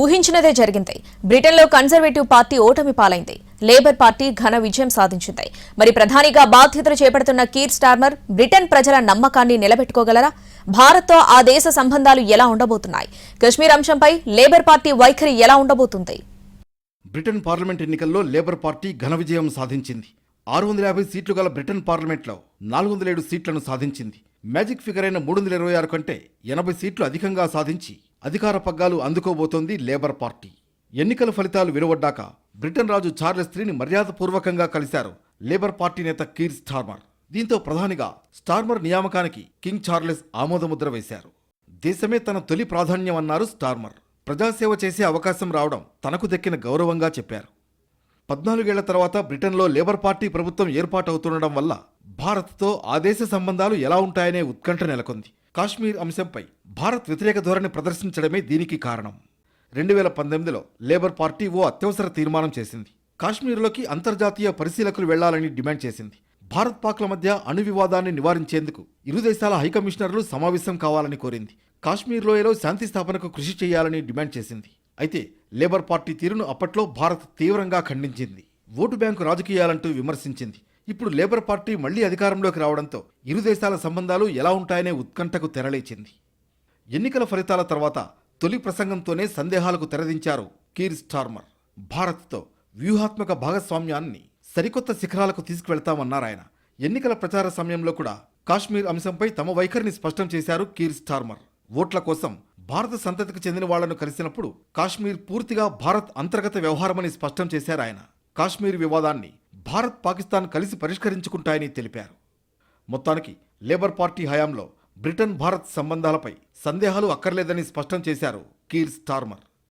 ఊహించినదే జరిగింది. బ్రిటన్లో conservative party ఓటమి పాలైంది. లేబర్ పార్టీ ఘన విజయం సాధించింది. మరి ప్రధానిగా బాధ్యతలు చేపడుతున్న కీర్ స్టార్మర్ బ్రిటన్ ప్రజల నమ్మకాన్ని నిలబెట్టుకోగలరా? భారత్తో ఆ దేశ సంబంధాలు ఎలా ఉండబోతున్నాయి? కశ్మీర్ అంశంపై లేబర్ పార్టీ వైఖరి ఎలా ఉండబోతుంది? బ్రిటన్ పార్లమెంట్ ఎన్నికల్లో లేబర్ పార్టీ ఘన విజయం సాధించింది. ఆరు వందల యాభై సీట్లు గల బ్రిటన్ పార్లమెంట్లో నాలుగు వందల ఏడు సీట్లను సాధించింది. మ్యాజిక్ ఫిగర్ అయిన మూడు వందల ఇరవై ఆరు కంటే ఎనభై సీట్లు అధికంగా సాధించి అధికార పగ్గాలు అందుకోబోతోంది లేబర్ పార్టీ. ఎన్నికల ఫలితాలు వెలువడ్డాక బ్రిటన్ రాజు చార్లెస్ త్రీని మర్యాదపూర్వకంగా కలిశారు లేబర్ పార్టీ నేత కీర్ స్టార్మర్. దీంతో ప్రధానిగా స్టార్మర్ నియామకానికి కింగ్ చార్లెస్ ఆమోదముద్ర వేశారు. దేశమే తన తొలి ప్రాధాన్యం అన్నారు స్టార్మర్. ప్రజాసేవ చేసే అవకాశం రావడం తనకు దక్కిన గౌరవంగా చెప్పారు. పద్నాలుగేళ్ళ తర్వాత బ్రిటన్లో లేబర్ పార్టీ ప్రభుత్వం ఏర్పాటవుతుండడం వల్ల భారత్తో ఆ దేశ సంబంధాలు ఎలా ఉంటాయనే ఉత్కంఠ నెలకొంది. కాశ్మీర్ అంశంపై భారత్ వ్యతిరేక ధోరణి ప్రదర్శించడమే దీనికి కారణం. రెండు వేల పంతొమ్మిదిలో లేబర్ పార్టీ ఓ అత్యవసర తీర్మానం చేసింది. కాశ్మీర్లోకి అంతర్జాతీయ పరిశీలకులు వెళ్ళాలని డిమాండ్ చేసింది. భారత్ పాక్ల మధ్య అణు వివాదాన్ని నివారించేందుకు ఇరు దేశాల హైకమిషనర్లు సమావేశం కావాలని కోరింది. కాశ్మీర్ లోయలో శాంతి స్థాపనకు కృషి చేయాలని డిమాండ్ చేసింది. అయితే లేబర్ పార్టీ తీరును అప్పట్లో భారత్ తీవ్రంగా ఖండించింది. ఓటు బ్యాంకు రాజకీయాలంటూ విమర్శించింది. ఇప్పుడు లేబర్ పార్టీ మళ్ళీ అధికారంలోకి రావడంతో ఇరు దేశాల సంబంధాలు ఎలా ఉంటాయనే ఉత్కంఠకు తెరలేచింది. ఎన్నికల ఫలితాల తర్వాత తొలి ప్రసంగంతోనే సందేహాలకు తెరదించారు కీర్ స్టార్మర్. భారత్తో వ్యూహాత్మక భాగస్వామ్యాన్ని సరికొత్త శిఖరాలకు తీసుకువెళ్తామన్నారాయన. ఎన్నికల ప్రచార సమయంలో కూడా కాశ్మీర్ అంశంపై తమ వైఖరిని స్పష్టం చేశారు కీర్ స్టార్మర్. ఓట్ల కోసం భారత సంతతికి చెందిన వాళ్ళను కలిసినప్పుడు కాశ్మీర్ పూర్తిగా భారత్ అంతర్గత వ్యవహారమని స్పష్టం చేశారు ఆయన కాశ్మీర్ వివాదాన్ని భారత్ పాకిస్తాన్ కలిసి పరిష్కరించుకుంటాయని తెలిపారు. మొత్తానికి లేబర్ పార్టీ హయాంలో బ్రిటన్ భారత్ సంబంధాలపై సందేహాలు అక్కర్లేదని స్పష్టం చేశారు కీర్ స్టార్మర్.